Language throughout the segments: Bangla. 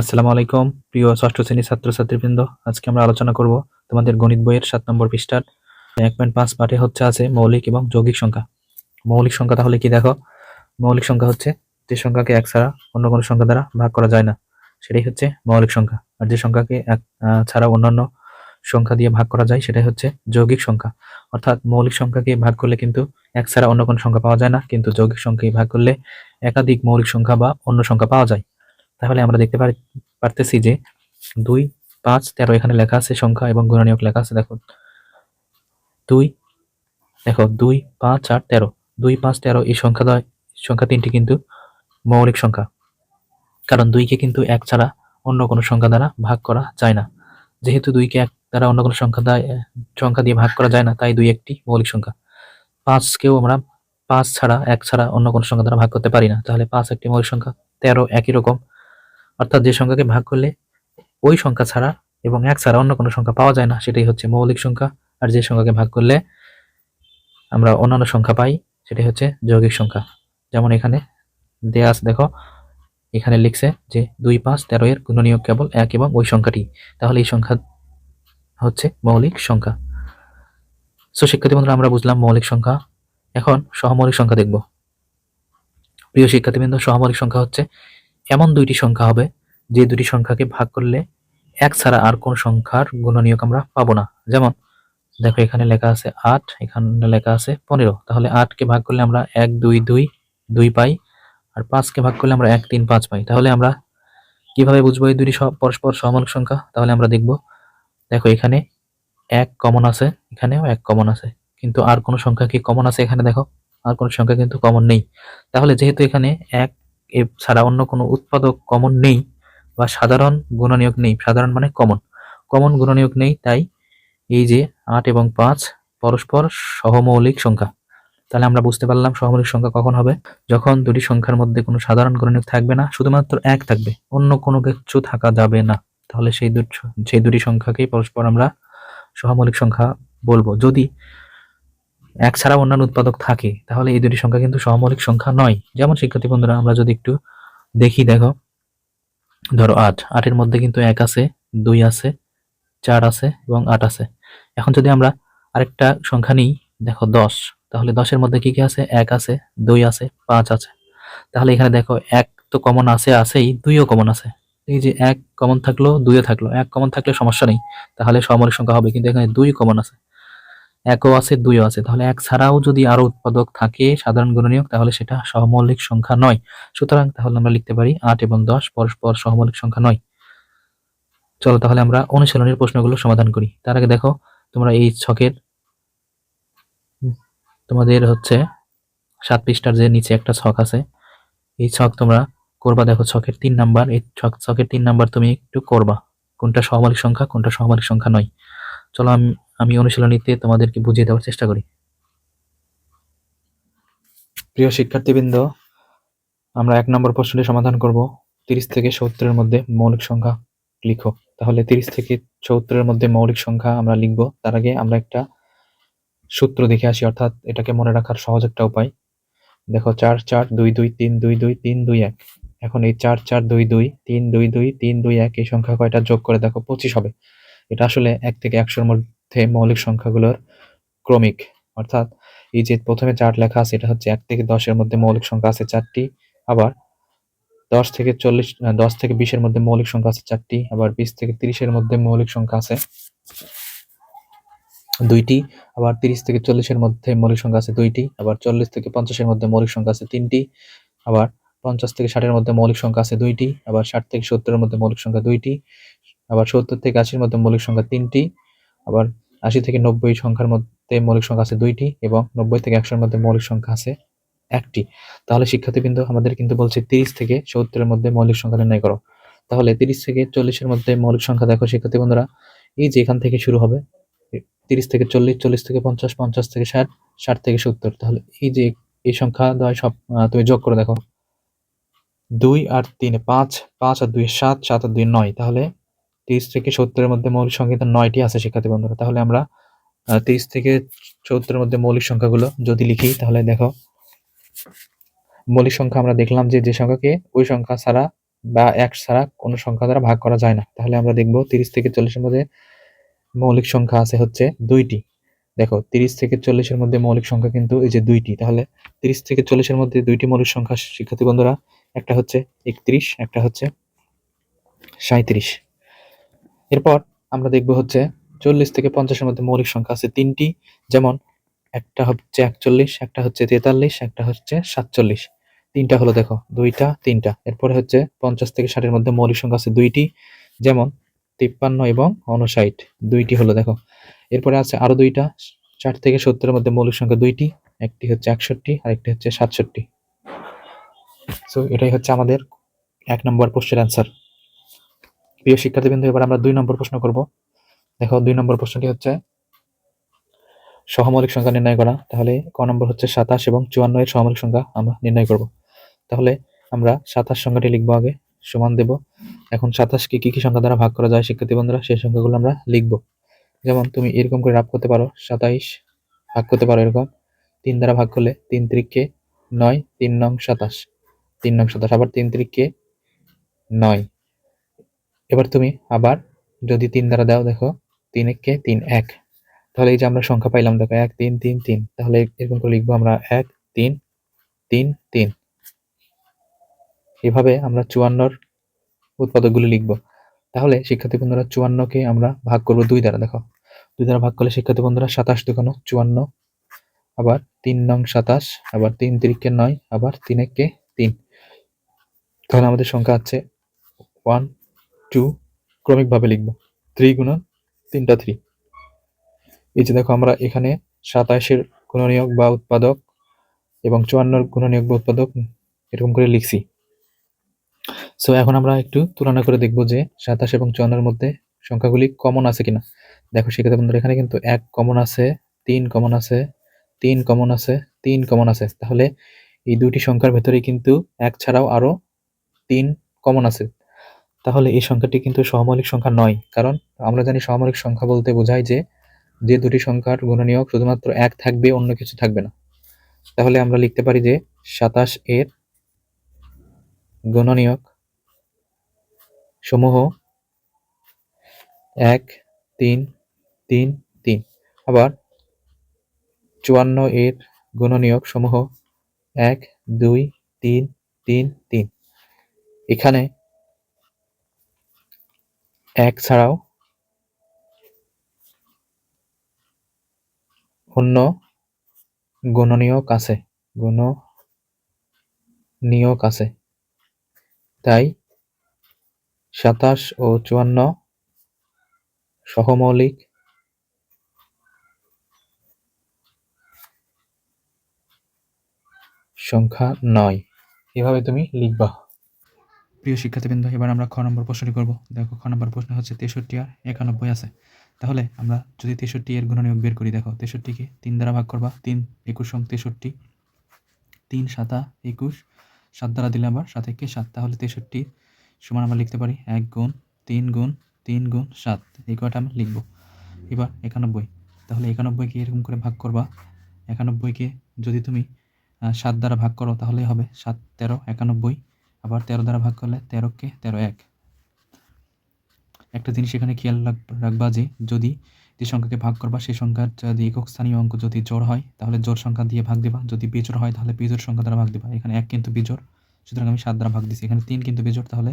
আসসালামু আলাইকুম, প্রিয় ষষ্ঠ শ্রেণির ছাত্রছাত্রীবৃন্দ। আজকে আমরা আলোচনা করব তোমাদের গণিত বইয়ের সাত নম্বর পৃষ্ঠার। এক পয়েন্ট পাঁচ পাঠে হচ্ছে আছে মৌলিক এবং যৌগিক সংখ্যা। মৌলিক সংখ্যা তাহলে কি দেখো? মৌলিক সংখ্যা হচ্ছে যে সংখ্যাকে এক ছাড়া অন্য কোনো সংখ্যা দ্বারা ভাগ করা যায় না। সেটাই হচ্ছে মৌলিক সংখ্যা। আর যে সংখ্যাকে এক ছাড়া অন্যান্য সংখ্যা দিয়ে ভাগ করা যায়, সেটাই হচ্ছে যৌগিক সংখ্যা। অর্থাৎ মৌলিক সংখ্যাকে ভাগ করলে কিন্তু এক ছাড়া অন্য কোনো সংখ্যা পাওয়া যায় না, কিন্তু যৌগিক সংখ্যাকে ভাগ করলে একাধিক মৌলিক সংখ্যা বা অন্য সংখ্যা পাওয়া যায়। তাহলে আমরা দেখতে পারি পারতেছি যে দুই, পাঁচ, তেরো এখানে লেখা আছে সংখ্যা এবং গুণনীয়ক লেখা আছে দেখো দুই দেখো, দুই, পাঁচ আর তেরো। দুই, পাঁচ, তেরো এই সংখ্যা সংখ্যা তিনটি কিন্তু মৌলিক সংখ্যা। কারণ দুইকে কিন্তু এক ছাড়া অন্য কোনো সংখ্যা দ্বারা ভাগ করা যায় না। যেহেতু দুইকে এক দ্বারা অন্য কোনো সংখ্যা সংখ্যা দিয়ে ভাগ করা যায় না, তাই দুই একটি মৌলিক সংখ্যা। পাঁচকেও আমরা পাঁচ ছাড়া এক ছাড়া অন্য কোনো সংখ্যা দ্বারা ভাগ করতে পারি না। তাহলে পাঁচ একটি মৌলিক সংখ্যা। তেরো একই রকম। অর্থাৎ যে সংখ্যাকে ভাগ করলে ওই সংখ্যা ছাড়া এবং এক ছাড়া অন্য কোনো সংখ্যা পাওয়া যায় না, সেটাই হচ্ছে মৌলিক সংখ্যা। আর যে সংখ্যাকে ভাগ করলে আমরা অন্যান্য সংখ্যা পাই, সেটাই হচ্ছে যৌগিক সংখ্যা। যেমন এখানে দেয়া দেখো, এখানে লিখছে যে দুই পাঁচ তেরো এর গুণনীয়ক কেবল এক এবং ওই সংখ্যাটি। তাহলে এই সংখ্যা হচ্ছে মৌলিক সংখ্যা। সো শিক্ষার্থী বন্ধুরা, আমরা বুঝলাম মৌলিক সংখ্যা। এখন সহমৌলিক সংখ্যা দেখব। প্রিয় শিক্ষার্থীবৃন্দ, সহমৌলিক সংখ্যা হচ্ছে এমন দুইটি সংখ্যা হবে, যে দুটি সংখ্যাকে ভাগ করলে এক ছাড়া আর কোন সংখ্যার গুণনীয়ক আমরা পাবো না। যেমন, দেখো এখানে লেখা আছে আট, এখানে লেখা আছে পনেরো। তাহলে আটকে ভাগ করলে আমরা এক, দুই দুই দুই পাই, আর পাঁচকে ভাগ করলে আমরা এক, তিন, পাঁচ পাই। তাহলে আমরা কীভাবে বুঝব এই দুটি পরস্পর সহমৌলিক সংখ্যা? তাহলে আমরা দেখব, দেখো এখানে এক কমন আছে, এখানেও এক কমন আছে। কিন্তু আর কোনো সংখ্যা কি কমন আছে এখানে দেখো? আর কোনো সংখ্যা কিন্তু কমন নেই। তাহলে যেহেতু এখানে এক এ ছাড়া অন্য কোনো উৎপাদক কমন নেই বা সাধারণ গুণনীয়ক নেই। সাধারণ মানে কমন কমন গুণনীয়ক নেই, তাই এই যে আট এবং পাঁচ পরস্পর সহমৌলিক সংখ্যা। তাহলে আমরা বুঝতে পারলাম সহমৌলিক সংখ্যা কখন হবে। যখন দুটি সংখ্যার মধ্যে কোনো সাধারণ গুণনীয়ক থাকবে না, শুধুমাত্র এক থাকবে। অন্য কোনো কিছু থাকা যাবে না। তাহলে সেই দুটি সেই দুটি সংখ্যাকেই পরস্পর আমরা সহমৌলিক সংখ্যা বলব। যদি এক ছাড়া অন্যান্য উৎপাদক থাকে, তাহলে এই দুটি সংখ্যা কিন্তু সহমৌলিক সংখ্যা নয়। যেমন শিক্ষার্থী বন্ধুরা, আমরা যদি একটু দেখি, দেখো, ধরো আট। আটের মধ্যে কিন্তু এক আছে, দুই আছে, চার আছে এবং আট আছে। এখন যদি আমরা আরেকটা সংখ্যা নিই, দেখো দশ, তাহলে দশের মধ্যে কি কি আছে? এক আছে, দুই আছে, পাঁচ আছে। তাহলে এখানে দেখো এক তো কমন আছে, আছেই, দুইও কমন আছে। এই যে এক কমন থাকল, দুইও থাকল। এক কমন থাকলে সমস্যা নেই, তাহলে সহমৌলিক সংখ্যা হবে, কিন্তু এখানে দুই কমন আছে। একও আছে, দুইও আছে। তাহলে এক ছাড়াও যদি আরও উৎপাদক থাকে সাধারণ গুণনীয়ক, তাহলে সেটা সহমৌলিক সংখ্যা নয়। সুতরাং তাহলে আমরা লিখতে পারি আট এবং দশ পরস্পর সহমৌলিক সংখ্যা নয়। চলো তাহলে আমরা অনুশীলনের প্রশ্নগুলো সমাধান করি। তার আগে দেখো, তোমরা এই ছকের, তোমাদের হচ্ছে সাত পৃষ্ঠার যে নিচে একটা ছক আছে, এই ছক তোমরা করবা। দেখো, ছকের তিন নাম্বার, এই ছক, ছকের তিন নাম্বার তুমি একটু করবা। কোনটা সহমৌলিক সংখ্যা, কোনটা সহমৌলিক সংখ্যা নয়। চলো আমি অনুশীলনীতে তোমাদেরকে বুঝিয়ে দেওয়ার চেষ্টা করি। প্রিয় শিক্ষার্থীবৃন্দ, আমরা এক নম্বর প্রশ্নটি সমাধান করব। তিরিশ থেকে সত্তরের মধ্যে মৌলিক সংখ্যা লিখো। তাহলে তিরিশ থেকে চৌত্তরের মধ্যে মৌলিক সংখ্যা আমরা লিখব। তার আগে আমরা একটা সূত্র দেখে আসি, অর্থাৎ এটাকে মনে রাখার সহজ একটা উপায়। দেখো, চার চার, দুই দুই, তিন, দুই দুই, তিন, দুই, এক। এখন এই চার চার, দুই দুই, তিন, দুই দুই, তিন, দুই, এক, এই সংখ্যা কয়টা যোগ করে? দেখো, পঁচিশ হবে। এটা আসলে এক থেকে একশোর মধ্যে মৌলিক সংখ্যাগুলোর ক্রমিক। অর্থাৎ এই যে প্রথমে চার্ট লেখা আছে, এটা হচ্ছে এক থেকে দশের মধ্যে মৌলিক সংখ্যা আছে চারটি, আবার দশ থেকে চল্লিশ দশ থেকে বিশের মধ্যে মৌলিক সংখ্যা আছে চারটি, আবার বিশ থেকে তিরিশের মধ্যে মৌলিক সংখ্যা আছে দুইটি, আবার তিরিশ থেকে চল্লিশের মধ্যে মৌলিক সংখ্যা আছে দুইটি, আবার চল্লিশ থেকে পঞ্চাশের মধ্যে মৌলিক সংখ্যা আছে তিনটি, আবার পঞ্চাশ থেকে ষাটের মধ্যে মৌলিক সংখ্যা আছে দুইটি, আবার ষাট থেকে সত্তরের মধ্যে মৌলিক সংখ্যা দুইটি আবার সত্তর থেকে আশির মধ্যে মৌলিক সংখ্যা তিনটি, আবার আশি থেকে নব্বই সংখ্যার মধ্যে মৌলিক সংখ্যা আছে দুইটি এবং নব্বই থেকে একশোর মধ্যে মৌলিক সংখ্যা আছে একটি। তাহলে শিক্ষার্থীবৃন্দ, আমাদের কিন্তু বলছে তিরিশ থেকে সত্তরের মধ্যে মৌলিক সংখ্যা নির্ণয় করো। তাহলে তিরিশ থেকে চল্লিশের মধ্যে মৌলিক সংখ্যা দেখো শিক্ষার্থী বন্ধুরা, এই যে এখান থেকে শুরু হবে, তিরিশ থেকে চল্লিশ চল্লিশ থেকে পঞ্চাশ পঞ্চাশ থেকে ষাট ষাট থেকে সত্তর। তাহলে এই যে এই সংখ্যা দ্বয় সব তুমি যোগ করে দেখো। দুই আর তিন পাঁচ পাঁচ আর দুই সাত সাত আর দুই নয়। তাহলে তিরিশ থেকে সত্তরের মধ্যে মৌলিক সংখ্যা নয়টি আছে, শিক্ষার্থী বন্ধুরা। তাহলে আমরা তিরিশ থেকে সত্তরের মধ্যে মৌলিক সংখ্যাগুলো যদি লিখি, তাহলে দেখো, মৌলিক সংখ্যা আমরা দেখলাম যে যে সংখ্যাকে ওই সংখ্যা ছাড়া বা এক ছাড়া কোনো সংখ্যা দ্বারা ভাগ করা যায় না। তাহলে আমরা দেখব তিরিশ থেকে চল্লিশের মধ্যে মৌলিক সংখ্যা আছে হচ্ছে দুইটি। দেখো, তিরিশ থেকে চল্লিশের মধ্যে মৌলিক সংখ্যা কিন্তু এই যে দুইটি। তাহলে তিরিশ থেকে চল্লিশের মধ্যে দুইটি মৌলিক সংখ্যা, শিক্ষার্থী বন্ধুরা, একটা হচ্ছে একত্রিশ, একটা হচ্ছে সাঁইত্রিশ। এরপর আমরা দেখব হচ্ছে চল্লিশ থেকে পঞ্চাশের মধ্যে মৌলিক সংখ্যা আছে তিনটি, যেমন একটা হচ্ছে একচল্লিশ, একটা হচ্ছে তেতাল্লিশ, একটা হচ্ছে সাতচল্লিশ। তিনটা হলো দেখো, দুইটা, তিনটা। এরপরে হচ্ছে পঞ্চাশ থেকে ষাটের মধ্যে মৌলিক সংখ্যা আছে দুইটি, যেমন তিপ্পান্ন এবং উনষাট দুইটি হলো দেখো। এরপরে আছে আরও দুইটা, ষাট থেকে সত্তরের মধ্যে মৌলিক সংখ্যা দুইটি, একটি হচ্ছে একষট্টি, আর একটি হচ্ছে সাতষট্টি। সো এটাই হচ্ছে আমাদের এক নম্বর প্রশ্নের অ্যান্সার প্রিয় শিক্ষার্থীবৃন্দ, এবার আমরা দুই নম্বর প্রশ্ন করব। দেখো, দুই নম্বর প্রশ্নটি হচ্ছে, সহমৌলিক সংখ্যা নির্ণয় করা। তাহলে ক নম্বর হচ্ছে সাতাশ এবং চুয়ান্ন এর সহমৌলিক সংখ্যা আমরা নির্ণয় করব। তাহলে আমরা সাতাশ সংখ্যাটি লিখব আগে, সমান দেব। এখন সাতাশকে কি কি সংখ্যা দ্বারা ভাগ করা যায় শিক্ষার্থী বন্ধুরা? সেই সংখ্যাগুলো আমরা লিখব। যেমন, তুমি এরকম করে রাপ করতে পারো, সাতাইশ ভাগ করতে পারো এরকম। তিন দ্বারা ভাগ করলে তিন তিরিককে নয়, তিন নং সাতাশ। তিন নং সাতাশ, আবার তিন তিরিককে নয়। এবার তুমি আবার যদি তিন দ্বারা দাও, দেখো, তিন এককে তিন, এক। তাহলে এই যে আমরা সংখ্যা পাইলাম, দেখো, এক, তিন তিন তিন। তাহলে এরকম করে লিখব আমরা, এক, তিন তিন তিন। এভাবে আমরা চুয়ান্নর উৎপাদকগুলি লিখব। তাহলে শিক্ষার্থী বন্ধুরা, চুয়ান্নকে আমরা ভাগ করব দুই দ্বারা, দেখো। দুই দ্বারা ভাগ করলে শিক্ষার্থী বন্ধুরা সাতাশ দুখানো চুয়ান্ন, আবার তিন নং সাতাশ, আবার তিন তিরিকে নয়, আবার তিন একে তিন। তাহলে আমাদের সংখ্যা আছে ওয়ান টু ক্রমিকভাবে লিখব। থ্রি গুণন তিনটা থ্রি এই যে দেখো, আমরা এখানে সাতাশের গুণনীয়ক বা উৎপাদক এবং চুয়ান্নর গুণনীয়ক বা উৎপাদক এরকম করে লিখছি। সো এখন আমরা একটু তুলনা করে দেখব যে সাতাশ এবং চুয়ান্নর মধ্যে সংখ্যাগুলি কমন আছে কিনা। দেখো, সেক্ষেত্রে বন্ধুরা, এখানে কিন্তু এক কমন আছে, তিন কমন আছে, তিন কমন আছে, তিন কমন আছে। তাহলে এই দুইটি সংখ্যার ভেতরে কিন্তু এক ছাড়াও আরও তিন কমন আছে। তাহলে এই সংখ্যাটি কিন্তু সহমৌলিক সংখ্যা নয়। কারণ আমরা জানি সহমৌলিক সংখ্যা বলতে বোঝায় যে যে দুটি সংখ্যার গুণনীয়ক শুধুমাত্র এক থাকবে, অন্য কিছু থাকবে না। তাহলে আমরা লিখতে পারি যে, সাতাশ এর গুণনীয়ক সমূহ এক, তিন তিন তিন। আবার চুয়ান্ন এর গুণনীয়ক সমূহ এক, দুই, তিন তিন তিন। এখানে এক ছাড়াও অন্য গুণনীয়ক আছে। গুণনীয়ক আছে। তাই সাতাশ ও চুয়ান্ন সহমৌলিক সংখ্যা নয়। এভাবে তুমি লিখবা। প্রিয় শিক্ষার্থীবৃন্দ, এবার আমরা খ নম্বর প্রশ্নটি করব। দেখো, খ নম্বর প্রশ্ন হচ্ছে তেষট্টি আর একানব্বই আছে। তাহলে আমরা যদি তেষট্টি এর গুণনীয়ক বের করি, দেখো, তেষট্টিকে তিন দ্বারা ভাগ করবা, তিন একুশ সং তেষট্টি, তিন সাতা একুশ, সাত দ্বারা দিলে আবার সাত একে সাত। তাহলে তেষট্টি সমান আমরা লিখতে পারি এক গুণ তিন গুণ তিন গুণ সাত। এই কয়টা আমরা লিখব। এবার একানব্বই। তাহলে একানব্বইকে এরকম করে ভাগ করবা। একানব্বইকে যদি তুমি সাত দ্বারা ভাগ করো তাহলে হবে সাত তেরো একানব্বই। আবার তেরো দ্বারা ভাগ করলে তেরোকে তেরো এক। একটা জিনিস এখানে খেয়াল রাখ- রাখবা যে যদি যে সংখ্যাকে ভাগ করবা, সেই সংখ্যার যদি একক স্থানীয় অঙ্ক যদি জোড় হয়, তাহলে জোড় সংখ্যা দিয়ে ভাগ দিবা। যদি বিজোড় হয়, তাহলে বিজোড় সংখ্যা দ্বারা ভাগ দিবা। এখানে এক কিন্তু বিজোড়, সুতরাং আমি সাত দ্বারা ভাগ দিছি। এখানে তিন কিন্তু বিজোড়, তাহলে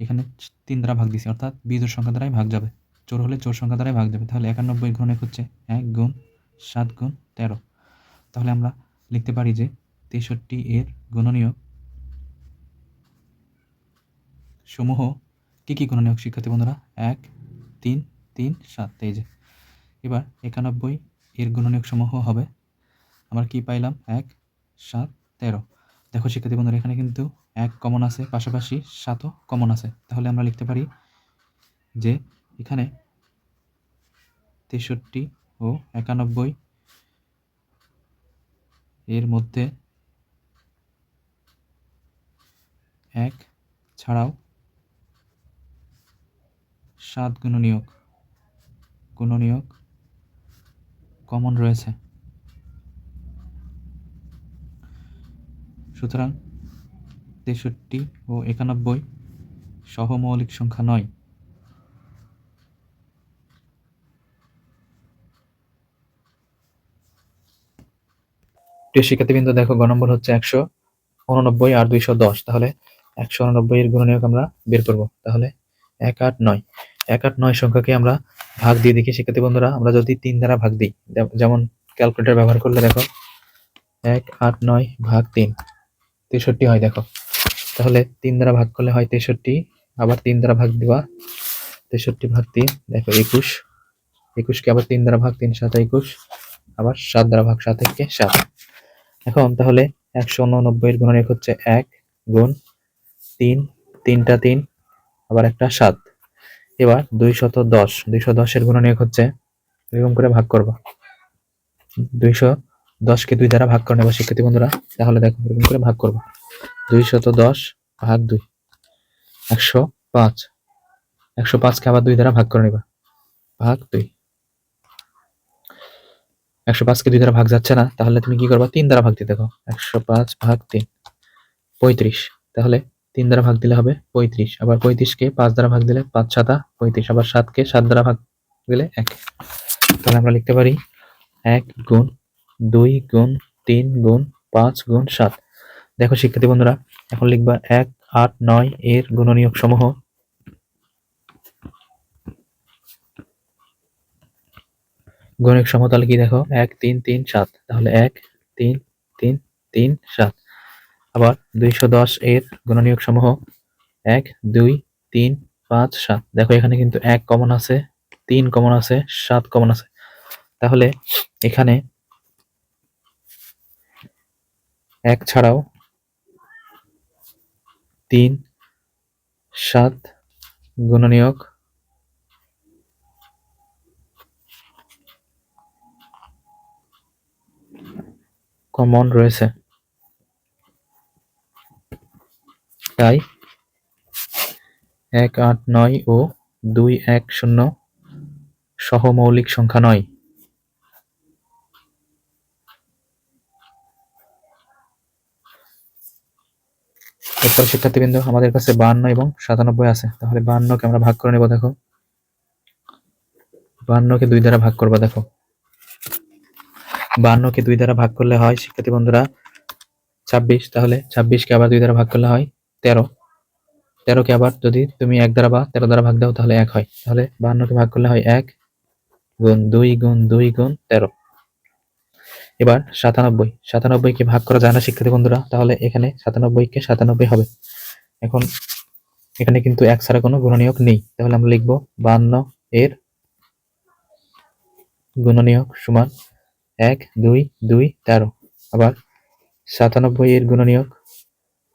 এখানে তিন দ্বারা ভাগ দিছি, অর্থাৎ বিজোড় সংখ্যা দ্বারাই ভাগ যাবে। জোর হলে জোড় সংখ্যা দ্বারাই ভাগ যাবে। তাহলে একানব্বই গুণক হচ্ছে এক গুণ সাত গুণ তেরো। তাহলে আমরা লিখতে পারি যে তেষট্টি এর গুণনীয়ক সমূহ কী কী গুণনীয়ক শিক্ষার্থী বন্ধুরা? এক, তিন তিন, সাত, এই যে। এবার একানব্বই এর গুণনীয়ক সমূহ হবে। আমরা কি পাইলাম? এক, সাত, তেরো। দেখো শিক্ষার্থী বন্ধুরা, এখানে কিন্তু এক কমন আছে, পাশাপাশি সাতও কমন আছে। তাহলে আমরা লিখতে পারি যে এখানে তেষট্টি ও একানব্বই এর মধ্যে এক ছাড়াও সাত গুণনীয়ক গুণনীয়ক কমন রয়েছে। সুতরাং তেষট্টি ও একানব্বই সহমৌলিক সংখ্যা নয়। প্রিয় শিক্ষার্থীবৃন্দ, দেখো গ নম্বর হচ্ছে একশো উননব্বই আর দুইশো দশ। তাহলে একশো উননব্বই এর গুণনীয়ক আমরা বের করব। তাহলে এক আট নয়। এক আট নয় সংখ্যাকে আমরা ভাগ দিয়ে দেখি। শিক্ষার্থী বন্ধুরা, আমরা যদি তিন দ্বারা ভাগ দিই যেমন ক্যালকুলেটর ব্যবহার করলে দেখো, এক আট নয় ভাগ তিন, তেষট্টি হয় দেখো। তাহলে তিন দ্বারা ভাগ করলে হয় তেষট্টি, আবার তিন দ্বারা ভাগ দেওয়া তেষট্টি ভাগ তিন, দেখো একুশ। একুশকে আবার তিন দ্বারা ভাগ তিন, সাত একুশ, আবার সাত দ্বারা ভাগ সাত একে সাত। এখন তাহলে একশো উননব্বই এর গুণনীয়ক হচ্ছে এক গুণ তিন, তিনটা তিন, আবার একটা সাত। এবার দুইশত দশ দুইশো দশের গুণনীয়ক হচ্ছে, এরকম করে ভাগ করব। দুইশো দশকে দুই দ্বারা ভাগ করে নেব শিক্ষার্থী বন্ধুরা, তাহলে দেখো এরকম করে ভাগ করব। দুইশত দশ ভাগ দুই, একশো পাঁচ, একশো পাঁচকে আবার দুই দ্বারা ভাগ করে নেবা। ভাগ দুই। একশো পাঁচকে দুই দ্বারা ভাগ যাচ্ছে না, তাহলে তুমি কি করবা? তিন দ্বারা ভাগ দিয়ে দেখো, একশো পাঁচ ভাগ তিন, পঁয়ত্রিশ। তাহলে তিন দ্বারা ভাগ দিলে হবে পঁয়ত্রিশ। আবার পঁয়ত্রিশকে পাঁচ দ্বারা ভাগ দিলে পাঁচ সাতা, পঁয়ত্রিশ। আবার সাতকে সাত দ্বারা ভাগ দিলে এক। তাহলে আমরা লিখতে পারি এক গুণ দুই গুণ তিন গুণ পাঁচ গুণ সাত। দেখো শিক্ষার্থী বন্ধুরা, এখন লিখবা এক, আট, নয় এর গুণনীয়ক সমূহ। গণিক সমতল কি দেখো? এক, তিন তিন, সাত। তাহলে এক, তিন তিন তিন, সাত। আবার দুইশো দশ এর গুণনীয়ক সমূহ এক, দুই, তিন, পাঁচ, সাত। দেখো, এখানে কিন্তু এক কমন আছে, তিন কমন আছে, সাত কমন আছে। তাহলে এখানে এক ছাড়াও তিন, সাত গুণনীয়ক কমন রয়েছে। তাই? এক আট নয় ও দুই এক শূন্য সহমৌলিক সংখ্যা নয়। এরপর শিক্ষার্থীবৃন্দ, আমাদের কাছে বাহান্ন এবং সাতানব্বই আছে। তাহলে বাহান্নকে আমরা ভাগ করে নেব, দেখো। বাহান্নকে দুই দ্বারা ভাগ করব, দেখো। বাহান্নকে দুই দ্বারা ভাগ করলে হয়, শিক্ষার্থী বন্ধুরা, ছাব্বিশ। তাহলে ছাব্বিশকে আবার দুই দ্বারা ভাগ করলে হয় তেরো। তেরোকে আবার যদি তুমি এক দ্বারা বা তেরো দ্বারা ভাগ দাও, তাহলে এক হয়। তাহলে বাহান্নকে ভাগ করলে হয় এক গুণ দুই গুণ দুই গুণ তেরো। এবার সাতানব্বই। সাতানব্বইকে ভাগ করা যায় না, শিক্ষার্থী বন্ধুরা। তাহলে এখানে সাতানব্বইকে সাতানব্বই হবে। এখন এখানে কিন্তু এক ছাড়া কোনো গুণনীয়ক নেই। তাহলে আমরা লিখব বাহান্ন এর গুণনীয়ক সমান এক, দুই দুই, তেরো। আবার সাতানব্বই এর গুণনীয়ক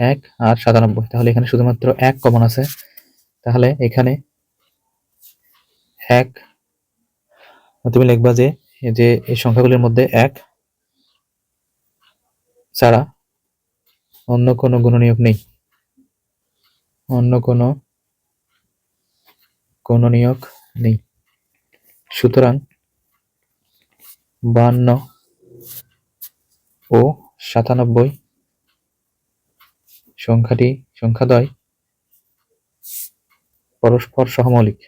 এক আর সাতানব্বই। তাহলে এখানে শুধুমাত্র এক কমন আছে। তাহলে এখানে এক। তুমি লিখবা যে যে এই সংখ্যাগুলির মধ্যে এক ছাড়া অন্য কোনো গুণনীয়ক নেই। অন্য কোনো গুণনীয়ক নেই। সুতরাং বান্ন ও সাতানব্বই সংখ্যাটি সংখ্যাদ্বয় পরস্পর সহমৌলিক।